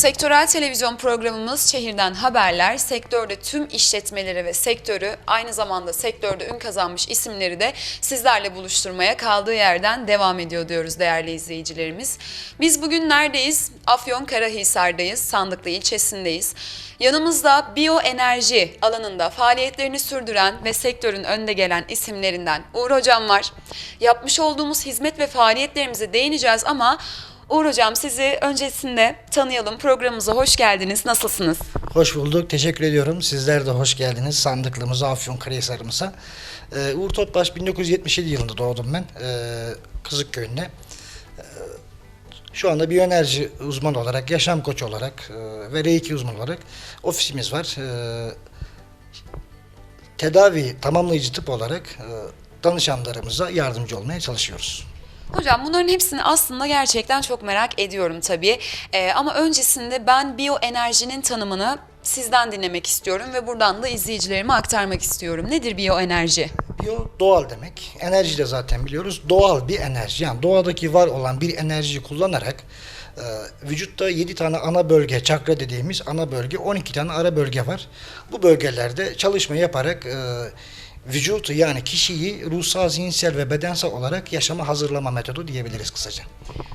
Sektörel televizyon programımız Şehirden Haberler, sektörde tüm işletmeleri ve sektörü, aynı zamanda sektörde ün kazanmış isimleri de sizlerle buluşturmaya kaldığı yerden devam ediyor diyoruz değerli izleyicilerimiz. Biz bugün neredeyiz? Afyon Karahisar'dayız, Sandıklı ilçesindeyiz. Yanımızda biyoenerji alanında faaliyetlerini sürdüren ve sektörün önde gelen isimlerinden Uğur Hocam var. Yapmış olduğumuz hizmet ve faaliyetlerimize değineceğiz ama Uğur Hocam sizi öncesinde tanıyalım. Programımıza hoş geldiniz. Nasılsınız? Hoş bulduk. Teşekkür ediyorum. Sizler de hoş geldiniz. Sandıklımıza, Afyon Karahisar'ımıza. Ee, Uğur Topbaş 1977 yılında doğdum ben. Ee, Kızıkköy'ünde. Ee, şu anda biyoenerji uzmanı olarak, yaşam koçu olarak e, ve R2 uzmanı olarak ofisimiz var. Ee, tedavi tamamlayıcı tıp olarak e, danışanlarımıza yardımcı olmaya çalışıyoruz. Hocam bunların hepsini aslında gerçekten çok merak ediyorum tabii. Ee, ama öncesinde ben biyoenerjinin tanımını sizden dinlemek istiyorum ve buradan da izleyicilerime aktarmak istiyorum. Nedir biyoenerji? Biyo doğal demek. Enerji de zaten biliyoruz. Doğal bir enerji. Yani doğadaki var olan bir enerjiyi kullanarak e, vücutta 7 tane ana bölge, çakra dediğimiz ana bölge, 12 tane ara bölge var. Bu bölgelerde çalışma yaparak e, vücutu yani kişiyi ruhsal, zihinsel ve bedensel olarak yaşama hazırlama metodu diyebiliriz kısaca.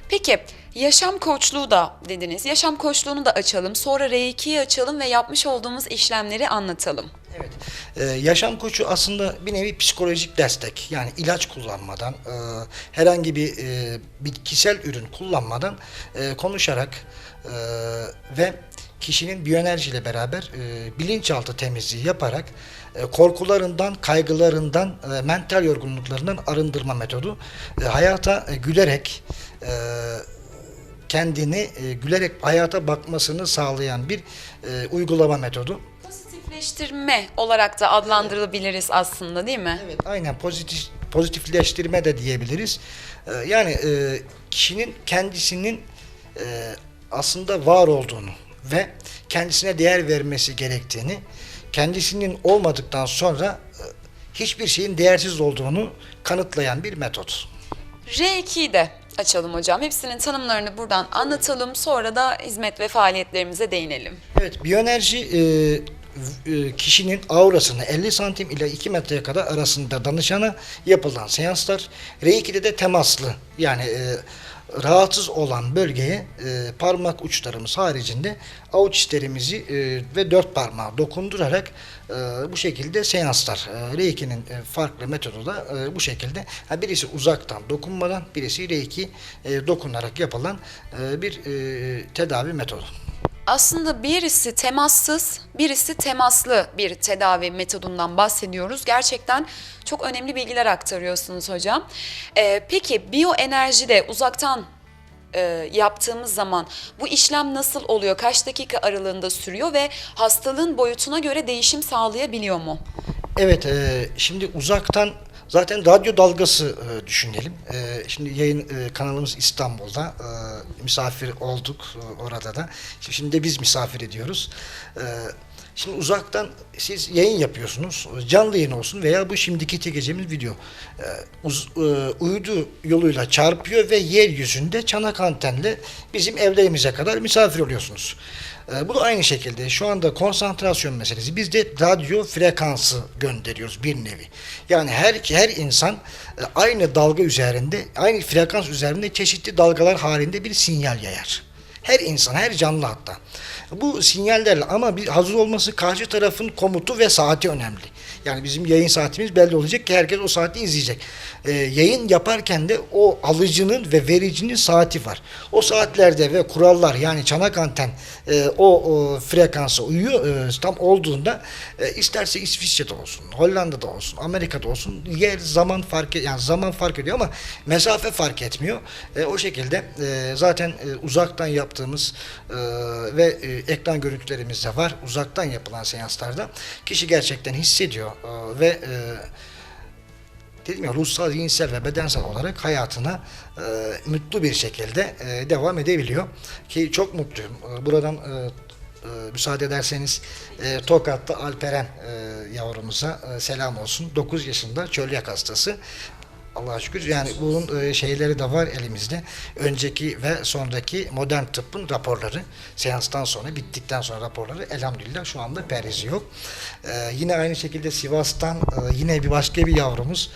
Peki yaşam koçluğu da dediniz. Yaşam koçluğunu da açalım. Sonra R2'yi açalım ve yapmış olduğumuz işlemleri anlatalım. Evet. Ee, yaşam koçu aslında bir nevi psikolojik destek. Yani ilaç kullanmadan, e, herhangi bir e, bitkisel ürün kullanmadan e, konuşarak e, ve kişinin biyoenerji ile beraber e, bilinçaltı temizliği yaparak e, korkularından, kaygılarından, e, mental yorgunluklarından arındırma metodu. E, hayata e, gülerek e, kendini e, gülerek hayata bakmasını sağlayan bir e, uygulama metodu. Pozitifleştirme olarak da adlandırabiliriz aslında değil mi? Evet aynen pozitif pozitifleştirme de diyebiliriz. Ee, yani e, kişinin kendisinin e, aslında var olduğunu ve kendisine değer vermesi gerektiğini, kendisinin olmadıktan sonra e, hiçbir şeyin değersiz olduğunu kanıtlayan bir metot. R2'yi de açalım hocam. Hepsinin tanımlarını buradan anlatalım. Sonra da hizmet ve faaliyetlerimize değinelim. Evet, biyoenerji e, e, kişinin aurasını 50 santim ile 2 metreye kadar arasında danışana yapılan seanslar. R2'de de temaslı yani e, rahatsız olan bölgeye e, parmak uçlarımız haricinde avuç içlerimizi e, ve dört parmağı dokundurarak e, bu şekilde seanslar. E, R2'nin e, farklı metodu da e, bu şekilde. Ha, birisi uzaktan dokunmadan, birisi R2 e, dokunarak yapılan e, bir e, tedavi metodu. Aslında birisi temassız, birisi temaslı bir tedavi metodundan bahsediyoruz. Gerçekten çok önemli bilgiler aktarıyorsunuz hocam. Ee, peki biyoenerjide uzaktan e, yaptığımız zaman bu işlem nasıl oluyor? Kaç dakika aralığında sürüyor ve hastalığın boyutuna göre değişim sağlayabiliyor mu? Evet, e, şimdi uzaktan zaten radyo dalgası e, düşünelim. E, şimdi yayın e, kanalımız İstanbul'da. E, misafir olduk e, orada da. Şimdi de biz misafir ediyoruz. E, şimdi uzaktan siz yayın yapıyorsunuz. Canlı yayın olsun veya bu şimdiki çekeceğimiz video. E, uz, e, uydu yoluyla çarpıyor ve yeryüzünde çanak antenle bizim evlerimize kadar misafir oluyorsunuz. E, bu da aynı şekilde şu anda konsantrasyon meselesi. Biz de radyo frekansı gönderiyoruz bir nevi. Yani her her insan e, aynı dalga üzerinde, aynı frekans üzerinde çeşitli dalgalar halinde bir sinyal yayar. Her insan, her canlı hatta. Bu sinyallerle ama bir hazır olması karşı tarafın komutu ve saati önemli. Yani bizim yayın saatimiz belli olacak ki herkes o saati izleyecek. Ee, yayın yaparken de o alıcının ve vericinin saati var. O saatlerde ve kurallar yani çanak anten e, o, o frekansa uyuyor e, tam olduğunda e, isterse İsviçre'de olsun, Hollanda'da olsun, Amerika'da olsun yer zaman fark yani zaman fark ediyor ama mesafe fark etmiyor. E, o şekilde e, zaten e, uzaktan yaptığımız e, ve e, ekran görüntülerimiz de var. Uzaktan yapılan seanslarda kişi gerçekten hissediyor e, ve e, dedim ya ruhsal, zihinsel ve bedensel olarak hayatına e, mutlu bir şekilde e, devam edebiliyor. Ki çok mutluyum. E, buradan e, e, müsaade ederseniz e, Tokat'ta Alperen e, yavrumuza e, selam olsun. 9 yaşında çölyak hastası. Allah'a şükür. Yani bunun e, şeyleri de var elimizde. Önceki ve sonraki modern tıbbın raporları. Seanstan sonra, bittikten sonra raporları elhamdülillah şu anda perizi yok. E, yine aynı şekilde Sivas'tan e, yine bir başka bir yavrumuz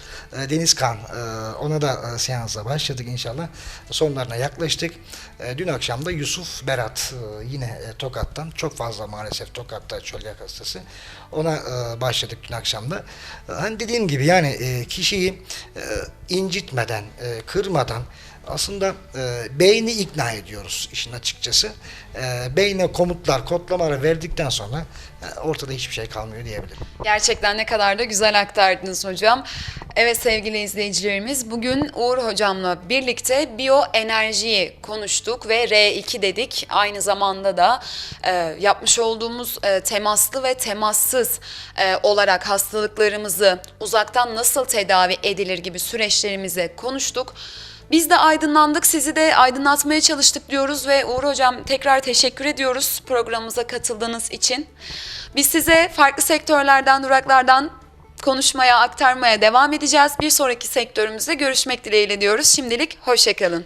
e. E, ona da seansa başladık inşallah. Sonlarına yaklaştık. Dün akşam da Yusuf Berat yine Tokat'tan. Çok fazla maalesef Tokat'ta çölyak hastası. Ona başladık dün akşam da. Hani dediğim gibi yani kişiyi incitmeden, e, kırmadan aslında e, beyni ikna ediyoruz işin açıkçası. E, beyne komutlar, kodlamaları verdikten sonra e, ortada hiçbir şey kalmıyor diyebilirim. Gerçekten ne kadar da güzel aktardınız hocam. Evet sevgili izleyicilerimiz bugün Uğur hocamla birlikte biyoenerjiyi konuştuk ve R2 dedik. Aynı zamanda da e, yapmış olduğumuz e, temaslı ve temassız e, olarak hastalıklarımızı uzaktan nasıl tedavi edilir gibi süreçlerimizi konuştuk. Biz de aydınlandık, sizi de aydınlatmaya çalıştık diyoruz ve Uğur Hocam tekrar teşekkür ediyoruz programımıza katıldığınız için. Biz size farklı sektörlerden, duraklardan konuşmaya, aktarmaya devam edeceğiz. Bir sonraki sektörümüzde görüşmek dileğiyle diyoruz. Şimdilik hoşçakalın.